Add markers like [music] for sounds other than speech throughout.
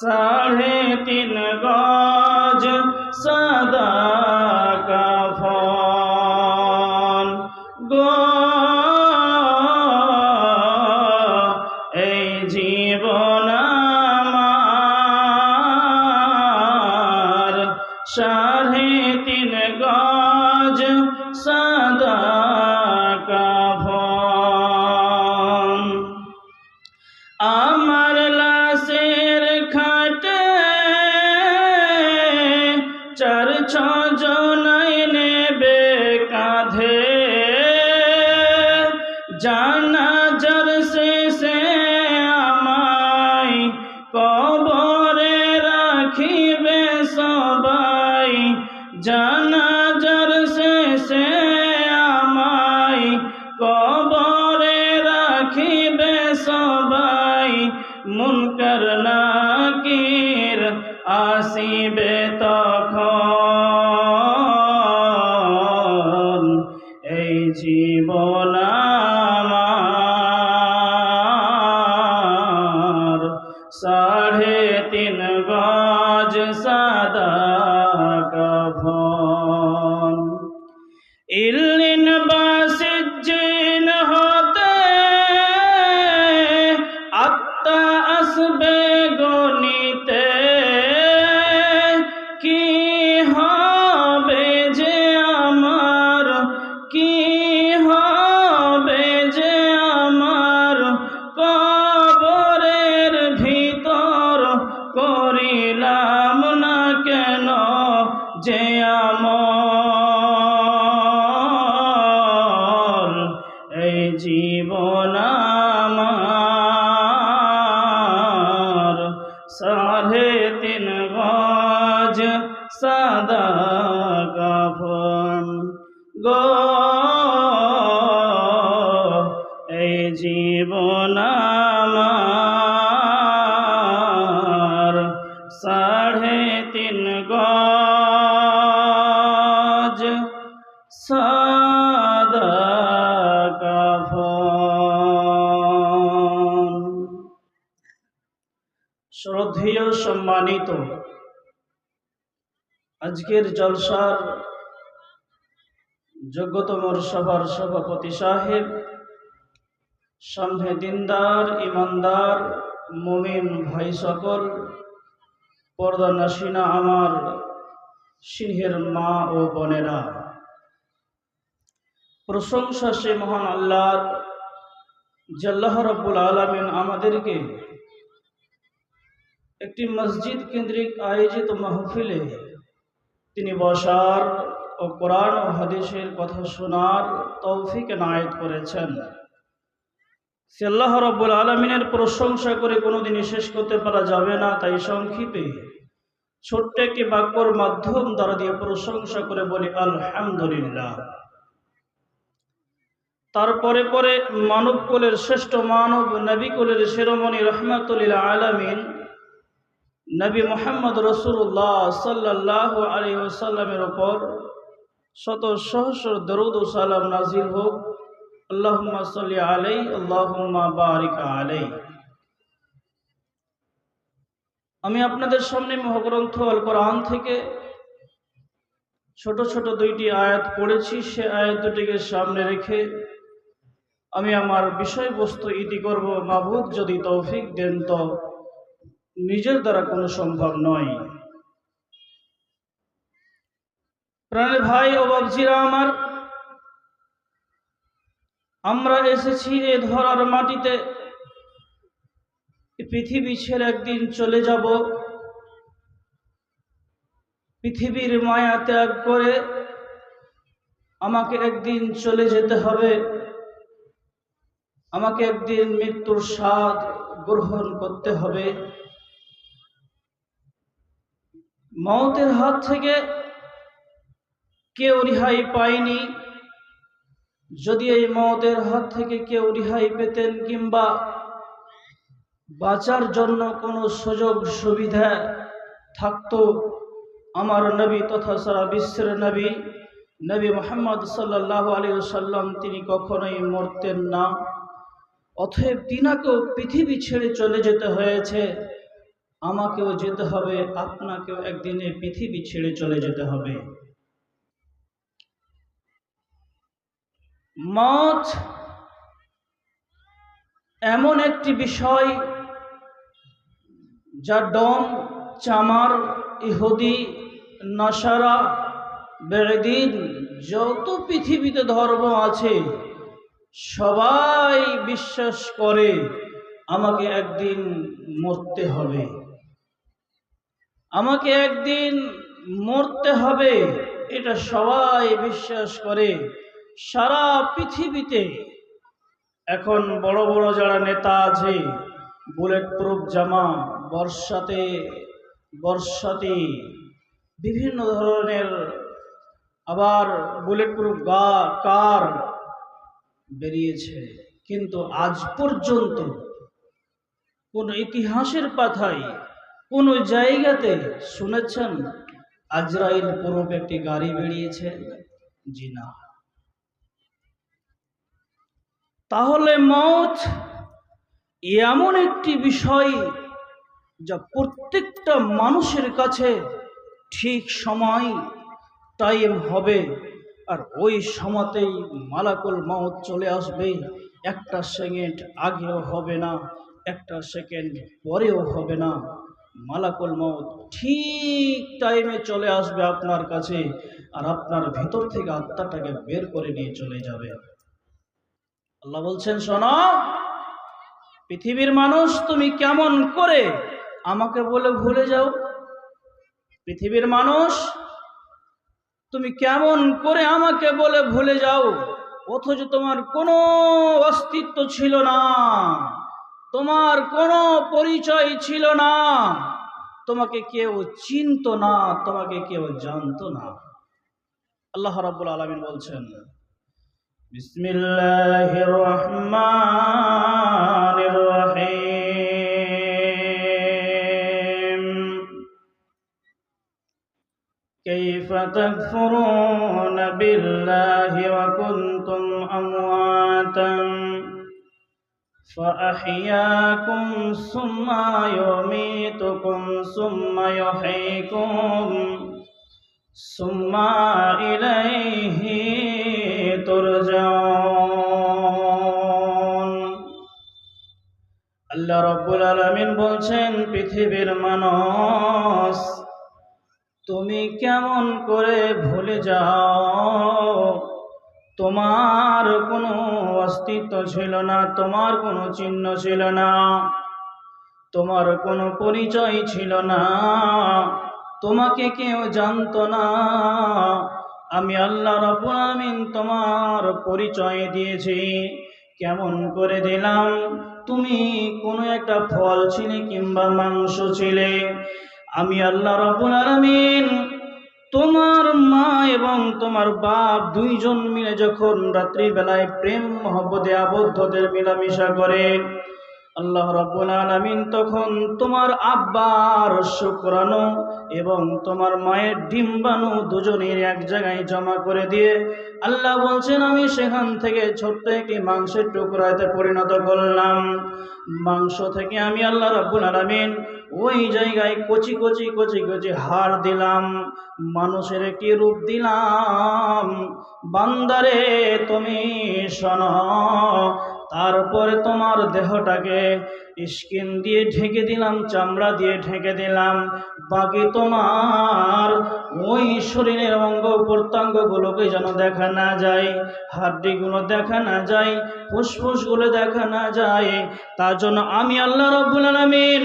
সাড়ে তিন গজ সাদা কাফন। গো, এই জীবন আমার। সাড়ে তিন গজ সাদা কাফন। আমার লাশের মন জীবন আমার। সাড়ে তিন গজ সাদা কাফন গো, এই জীবন আমার। সাড়ে তিন গজ সাদা শ্রদ্ধেয় সম্মানিত। আজকের জলসার যোগ্যতমর সভার সভাপতি সাহেব, সামনে দিনদার, ইমানদার, মুমিন ভাই সকল, পর্দা নাসিনা আমার সিংহের মা ও বোনেরা। প্রশংসা সে মহান আল্লাহর জাল্লাহ রব্বুল আলমিন আমাদেরকে একটি মসজিদ কেন্দ্রিক আয়োজিত মাহফিলে তিনি বসার ও কোরআন ও হাদিসের কথা শোনার তৌফিক নায়ত করেছেন। সে আল্লাহ রব্বুল আলমিনের প্রশংসা করে কোনোদিনই শেষ করতে পারা যাবে না, তাই সংক্ষিপে ছোট্ট একটি বাক্যর মাধ্যম দ্বারা দিয়ে প্রশংসা করে বলি, আলহামদুলিল্লাহ। তারপরে পরে মানব কুলের শ্রেষ্ঠ মানব নবী কুলের শিরোমণি রহমাতুল্লিল আলমিন নবী মোহাম্মদ রসুল্লাহ সাল্লাহ আলী ওসাল্লামের ওপর শত সহস্র দরুদ সালাম নাজির হোক। আল্লাহুম্মা সাল্লি আলাই আল্লাহুম্মা বারিক আলাই আমি আপনাদের সামনে মহাগ্রন্থ আল কোরআন থেকে ছোট ছোট দুইটি আয়াত পড়েছি। সে আয়াত দুটিকে সামনে রেখে আমি আমার বিষয়বস্তু ইতি করব। মাবুদ যদি তৌফিক দেন তো নিজের দ্বারা কোনো সম্ভব নয়। প্রাণের ভাই ও বাবজিরা আমার, আমরা এসেছি এ ধরার মাটিতে। পৃথিবী ছেড়ে একদিন চলে যাব। পৃথিবীর মায়া ত্যাগ করে আমাকে একদিন চলে যেতে হবে। আমাকে একদিন মৃত্যুর স্বাদ গ্রহণ করতে হবে। মৌতের হাত থেকে কেউ রেহাই পায়নি। যদি এই মৌতের হাত থেকে কেউ রেহাই পেতেন কিংবা বাঁচার জন্য কোনো সুযোগ সুবিধা থাকতো, আমার নবী তথা সারা বিশ্বের নবী নবী মোহাম্মদ সাল্লাহ আলী সাল্লাম তিনি কখনোই মরতেন না। অতএব তিনাকেও পৃথিবী ছেড়ে চলে যেতে হয়েছে। আমাকেও যেতে হবে, আপনাকেও একদিনে পৃথিবী ছেড়ে চলে যেতে হবে। মত এমন একটি বিষয় যা ডম, চামার, ইহুদি, নাসারা বেদিন যত পৃথিবীতে ধর্ম আছে, সবাই বিশ্বাস করে আমাকে একদিন মরতে হবে। আমাকে একদিন মরতে হবে, এটা সবাই বিশ্বাস করে। সারা পৃথিবীতে এখন বড় বড় যারা নেতা আছে বুলেট প্রুফ জামা, বর্ষাতে বর্ষাতে, বিভিন্ন ধরনের আবার বুলেট প্রুফ গা, কার বেরিয়েছে। কিন্তু আজ পর্যন্ত কোন ইতিহাসের পাথায় কোন জায়গাতে শুনেছেন, আজরাইল প্রুফ একটি গাড়ি বেরিয়েছে? জি না। তাহলে মত এমন একটি বিষয় যা প্রত্যেকটা মানুষের কাছে ঠিক সময় টাইম হবে, আর ওই সময়তেই মালাকুল মাউত চলে আসবে। একটা সেকেন্ড আগেও হবে না, একটা সেকেন্ড পরেও হবে না। মালাকুল মাউত ঠিক টাইমে চলে আসবে আপনার কাছে আর আপনার ভিতর থেকে আত্মাটাকে বের করে নিয়ে চলে যাবে। আল্লাহ বলছেন, শোনো, পৃথিবীর মানুষ তুমি কেমন করে আমাকে বলে ভুলে যাও? পৃথিবীর মানুষ তুমি কেমন করে আমাকে বলে ভুলে যাও? অথচ তোমার কোনো অস্তিত্ব ছিল না। তোমার কোনো পরিচয় ছিল না। তোমাকে কেউ চিনত না, তোমাকে কেউ জানত না। আল্লাহ রাবুল আলামিন বলছেন, বিসমিল্লাহির রহমানির রহিম। কাইফা তাকফুরুনা فأحياكم ثم يميتكم ثم يحييكم ثم إليه ترجعون আল্লাহ রব্বুল আলামিন বলছেন পৃথিবীর মানুষ তুমি কেমন করে ভুলে যাও তোমার কোনো অস্তিত্ব ছিল না, তোমার কোনো চিহ্ন ছিল না, তোমার কোনো পরিচয় ছিল না, তোমাকে কেউ জানতো না। আমি আল্লাহ রব্বুল আমিন তোমার পরিচয় দিয়েছি। কেমন করে দিলাম? তুমি কোনো একটা ফল ছিলে কিংবা মাংস ছিলে। আমি আল্লাহ রব্বুল আলামিন তোমার মা এবং তোমার বাপ দুইজন মিলে যখন রাত্রিবেলায় প্রেম মহব্বতে আবদ্ধদের মেলামেশা করে আল্লাহ রাব্বুল আলামিন তখন তোমার আব্বার শুক্রাণু এবং তোমার মায়ের ডিম্বাণু দুজনের এক জায়গায় জমা করে দিয়ে আল্লাহ বলছেন, আমি সেখান থেকে ছোট্ট একটি মাংসের টুকরাতে পরিণত করলাম। মাংস থেকে আমি আল্লাহ রাব্বুল আলামিন ওই জায়গায় কচি কচি কচি কচি হাড় দিলাম, মানুষের একটি রূপ দিলাম। বান্দারে, তুমি শোনো তারপরে তোমার দেহটাকে স্কিন দিয়ে ঢেকে দিলাম, চামড়া দিয়ে ঢেকে দিলাম। বাকি তোমার ওই শরীরের অঙ্গ প্রত্যঙ্গগুলোকে যেন দেখা না যায়, হাড্ডিগুলো দেখা না যায় ফুসফুসগুলো দেখা না যায়, তার জন্য আমি আল্লাহ রব্বুল আলামিন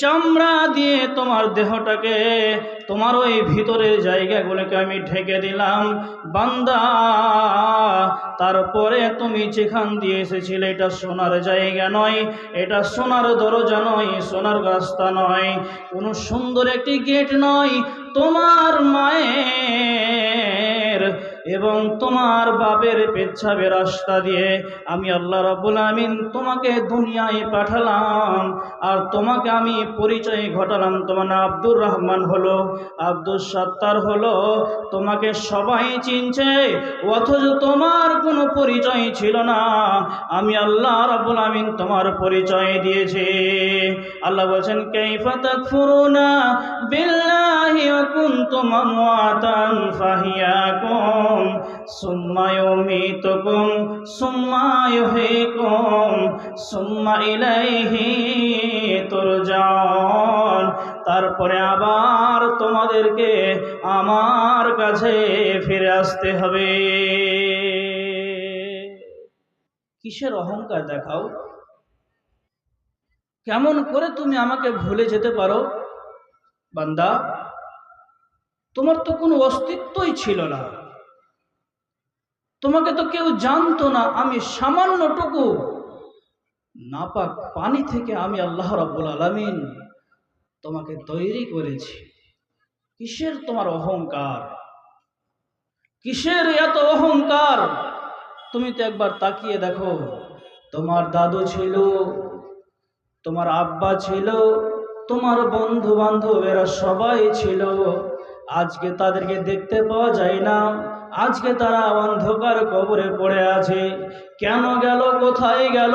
চামড়া দিয়ে তোমার দেহটাকে, তোমার ওই ভিতরের জায়গাগুলোকে আমি ঢেকে দিলাম। বান্দা, তারপরে তুমি যেখান দিয়ে এসেছিলে, এটা সোনার জায়গা নয়, এটা সোনার দরজা নয়, সোনার রাস্তা নয়, কোনো সুন্দর একটি গেট নয়। তোমার মায়ের এবং তোমার বাপের পেচ্ছাবের রাস্তা দিয়ে আমি আল্লাহ রাবুল আমিন তোমাকে দুনিয়ায় পাঠালাম। আর তোমাকে আমি পরিচয় ঘটালাম। তোমার আব্দুর রহমান হলো। আব্দুল সাত্তার হলো। তোমাকে সবাই চিনছে, অথচ তোমার কোনো পরিচয় ছিল না। আমি আল্লাহ রাবুল আমিন তোমার পরিচয় দিয়েছি। আল্লাহ বলছেন, কাইফা তাকফুরুনা বিল্লাহি ওয়া কুনতুম আমওয়াতান ফাহিয়াকুম সুম্মা ইউমীতুকুম সুম্মা সুম্মা ইলাইহি তুরজাউন। তারপরে আবার তোমাদেরকে আমার কাছে ফিরে আসতে হবে। কিসের অহংকার দেখাও? কেমন করে তুমি আমাকে ভুলে যেতে পারো? বান্দা, তোমার তো কোনো অস্তিত্বই ছিল না। তোমাকে তো কেউ জানতো না, আমি সামান্যটুকু। নাপাক পানি থেকে আমি আল্লাহ রাব্বুল আলামিন তোমাকে তৈরি করেছি। কিসের তোমার অহংকার? কিসের এত অহংকার? তুমি তো একবার তাকিয়ে দেখো, তোমার দাদু ছিল, তোমার আব্বা ছিল, তোমার বন্ধু বান্ধব এরা সবাই ছিল। আজকে তাদেরকে দেখতে পাওয়া যায় না। আজকে তারা অন্ধকার কবরে পড়ে আছে। কেন গেল? কোথায় গেল?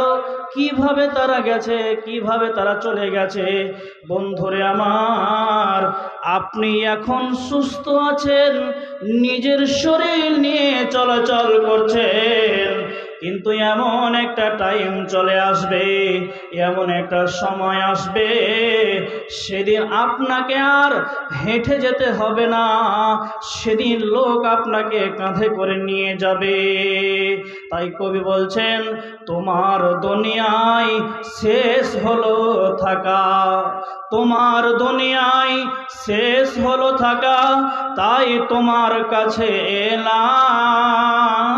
কীভাবে তারা গেছে? কীভাবে তারা চলে গেছে? বন্ধুরে আমার, আপনি এখন সুস্থ আছেন, নিজের শরীর নিয়ে চলাচল করছেন। কিন্তু এমন একটা টাইম চলে আসবে, এমন একটা সময় আসবে, সেদিন আপনাকে আর হেঁটে যেতে হবে না, সেদিন লোক আপনাকে কাঁধে করে নিয়ে যাবে। তাই কবি বলছেন, তোমার দুনিয়ায় শেষ হলো থাকা, তোমার দুনিয়ায় শেষ হলো থাকা, তাই তোমার কাছে এলাম।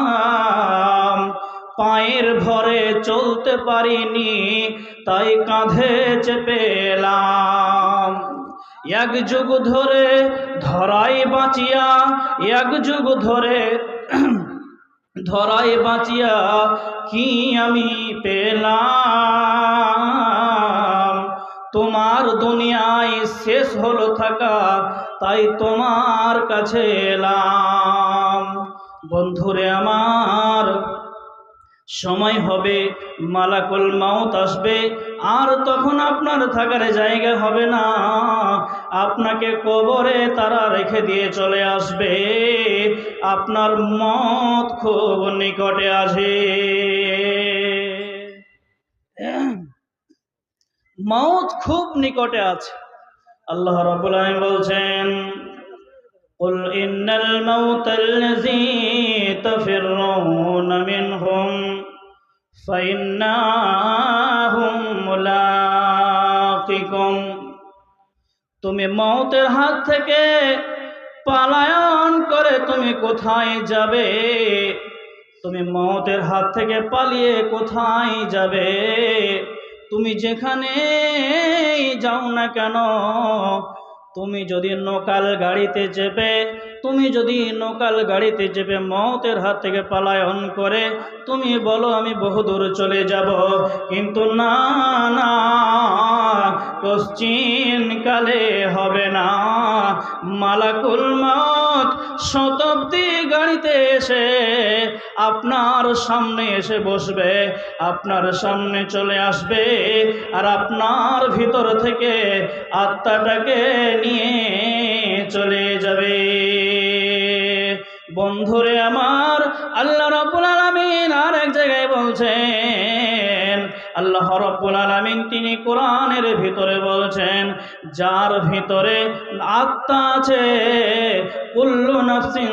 পায়ের ভরে চলতে পারিনি, তাই কাঁধে চেপেলাম এক যুগ ধরে ধরাই বাঁচিয়া, এক যুগ ধরে [clears throat] ধরাই বাঁচিয়া কি আমি পেলাম? তোমার দুনিয়ায় শেষ হলো থাকা, তাই তোমার কাছে এলাম। বন্ধুরে আমার সময় হবে মালাকুল মাউত আসবে আর তখন আপনার থাকার জায়গা হবে না আপনাকে কবরে তারা রেখে দিয়ে চলে আসবে আপনার মত খুব নিকটে আছে মত খুব নিকটে আছে আল্লাহ রাব্বুল আলামিন বলছেন قل إن الموت الذي تفرون منهم فإنهم ملاقكم তুমি মৌতের হাত থেকে পালায়ন করে তুমি কোথায় যাবে তুমি মৌতের হাত থেকে পালিয়ে কোথায় যাবে তুমি যেখানে যাও না কেন তুমি যদি নোকাল গাড়িতে চেপে তুমি যদি নোকাল গাড়িতে চেপে মতের হাত থেকে পালায়ন করে, তুমি বলো আমি বহুদূর চলে যাব। কিন্তু না না পশ্চিম কালে হবে না। মালাকুল মত শতাব্দী গাড়িতে এসে আপনার সামনে এসে বসবে, আপনার সামনে চলে আসবে, আর আপনার ভিতর থেকে আত্মাটাকে নিয়ে চলে যাবে। বন্ধুরে আমার, আল্লাহ রব্বুল আলমিন আর এক জায়গায় বলছেন, আল্লাহ রব্বুল আলমিন তিনি কোরআনের ভিতরে বলছেন, যার ভিতরে আত্মা আছে, কুল্লু নাফসিন